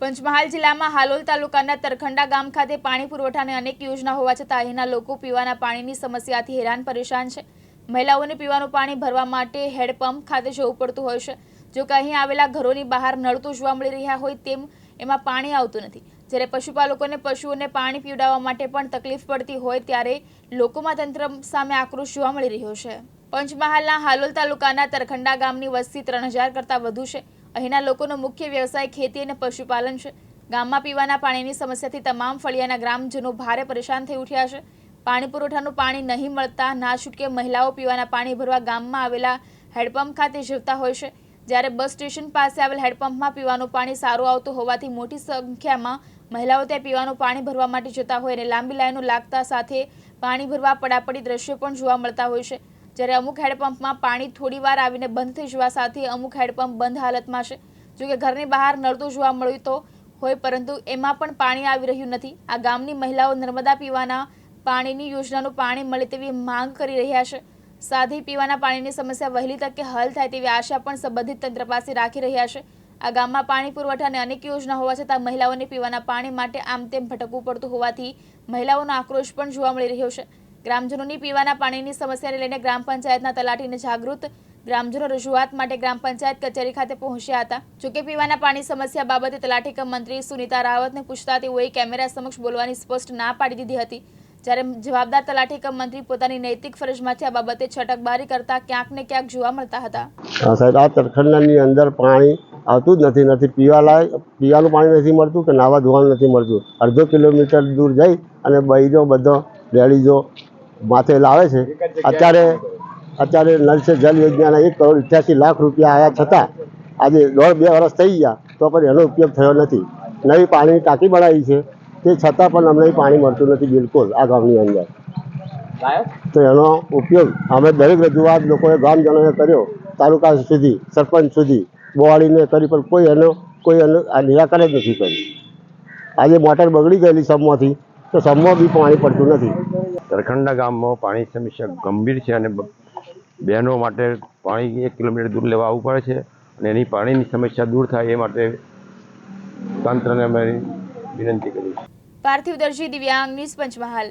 પંચમહાલ જિલ્લામાં હાલોલ તાલુકાના તરખંડા ગામ ખાતે પાણી પુરવઠાની અનેક યોજના હોવા છતાં અહીંના લોકો પીવાના પાણીની સમસ્યાથી હેરાન પરેશાન છે. મહિલાઓને પીવાનું પાણી ભરવા માટે હેડપંપ ખાતે જવું પડતું હોય છે. જો કે અહીં આવેલા ઘરોની બહાર નળતું જોવા મળી રહ્યા હોય તેમ એમાં પાણી આવતું નથી. જ્યારે પશુપાલકોને પશુઓને પાણી પીવડાવવા માટે પણ તકલીફ પડતી હોય ત્યારે લોકોમાં તંત્ર સામે આક્રોશ જોવા મળી રહ્યો છે. પંચમહાલના હાલોલ તાલુકાના તરખંડા ગામની વસ્તી ત્રણ કરતાં વધુ છે. અહીંના લોકોનો મુખ્ય વ્યવસાય ખેતી અને પશુપાલન છે. ગામમાં પીવાના પાણીની સમસ્યાથી તમામ ફળિયાના ગ્રામજનો ભારે પરેશાન થઈ ઉઠ્યા છે. પાણી પુરવઠાનું પાણી નહીં મળતા ના છૂટકે મહિલાઓ પીવાના પાણી ભરવા ગામમાં આવેલા હેડપંપ ખાતે જીવતા હોય છે. જ્યારે બસ સ્ટેશન પાસે આવેલ હેડપંપમાં પીવાનું પાણી સારું આવતું હોવાથી મોટી સંખ્યામાં મહિલાઓ ત્યાં પીવાનું પાણી ભરવા માટે જતા હોય અને લાંબી લાઈનો લાગતા સાથે પાણી ભરવા પડાપડી દ્રશ્યો પણ જોવા મળતા હોય છે. જ્યારે અમુક હેડપંપમાં પાણી થોડી વાર આવીને બંધ થઈ જવા સાથે અમુક હેડપંપ બંધ હાલતમાં છે. જોકે ઘરની બહાર નળતું જોવા મળ્યું તો હોય, પરંતુ એમાં પણ પાણી આવી રહ્યું નથી. આ ગામની મહિલાઓ નર્મદા પીવાના પાણીની યોજનાનું પાણી મળે તેવી માંગ કરી રહ્યા છે. સાથી પીવાના પાણીની સમસ્યા વહેલી તકે હલ થાય તેવી આશા પણ સંબંધિત તંત્ર પાસે રાખી રહ્યા છે. આ ગામમાં પાણી પુરવઠાની અનેક યોજના હોવા છતાં મહિલાઓને પીવાના પાણી માટે આમ તેમ ભટકવું પડતું હોવાથી મહિલાઓનો આક્રોશ પણ જોવા મળી રહ્યો છે. ગ્રામજનોની પીવાના પાણીની સમસ્યાને લઈને ગ્રામ પંચાયતના તલાટીને જાગૃત ગ્રામજનો રજૂઆત માટે ગ્રામ પંચાયત કચેરી ખાતે પહોંચ્યા હતા. જોકે પીવાના પાણી સમસ્યા બાબતે તલાટી કમ મંત્રી સુનિતા રાવતને પૂછતા તેઓએ કેમેરા સમક્ષ બોલવાની સ્પષ્ટ ના પાડી દીધી હતી. જ્યારે જવાબદાર તલાટી કમ મંત્રી પોતાની નૈતિક ફરજમાંથી આ બાબતે છટકબારી કરતા ક્યાંક ને ક્યાંક જોવા મળતા હતા. આ તરખંડાની અંદર પાણી આવતું જ નથી નથી પીવા લાયક પીવાનું પાણી નથી મળતું કે નાવા ધોવાનું નથી મળતું. અડધો કિલોમીટર દૂર જઈ અને બૈરો બધો લેડીઝો માથે લાવે છે. અત્યારે અત્યારે નલ સે જલ યોજનાના એક કરોડ અઠ્યાસી લાખ રૂપિયા આવ્યા છતાં આજે દોઢ બે વર્ષ થઈ ગયા તો પણ એનો ઉપયોગ થયો નથી. નવી પાણીની ટાંકી બનાવી છે. તે છતાં પણ અમને પાણી મળતું નથી બિલકુલ આ ગામની અંદર. તો એનો ઉપયોગ અમે દરેક રજૂઆત લોકોએ ગામજનોએ કર્યો. તાલુકા સુધી સરપંચ સુધી બોવાળીને કરી પણ કોઈ એનો કોઈ એનું આ નિરાકરણ જ નથી કર્યું. આજે મોટર બગડી ગયેલી સમમાંથી તો સમમાં બી પાણી પડતું નથી. તરખંડા ગામમાં પાણી સમસ્યા ગંભીર છે અને બહેનો માટે પાણી એક કિલોમીટર દૂર લેવા આવવું પડે છે અને એની પાણીની સમસ્યા દૂર થાય એ માટે તંત્રને અમે વિનંતી કરી પાર્થિવ દર્શી દિવ્યાંગ ન્યૂઝ પંચમહાલ.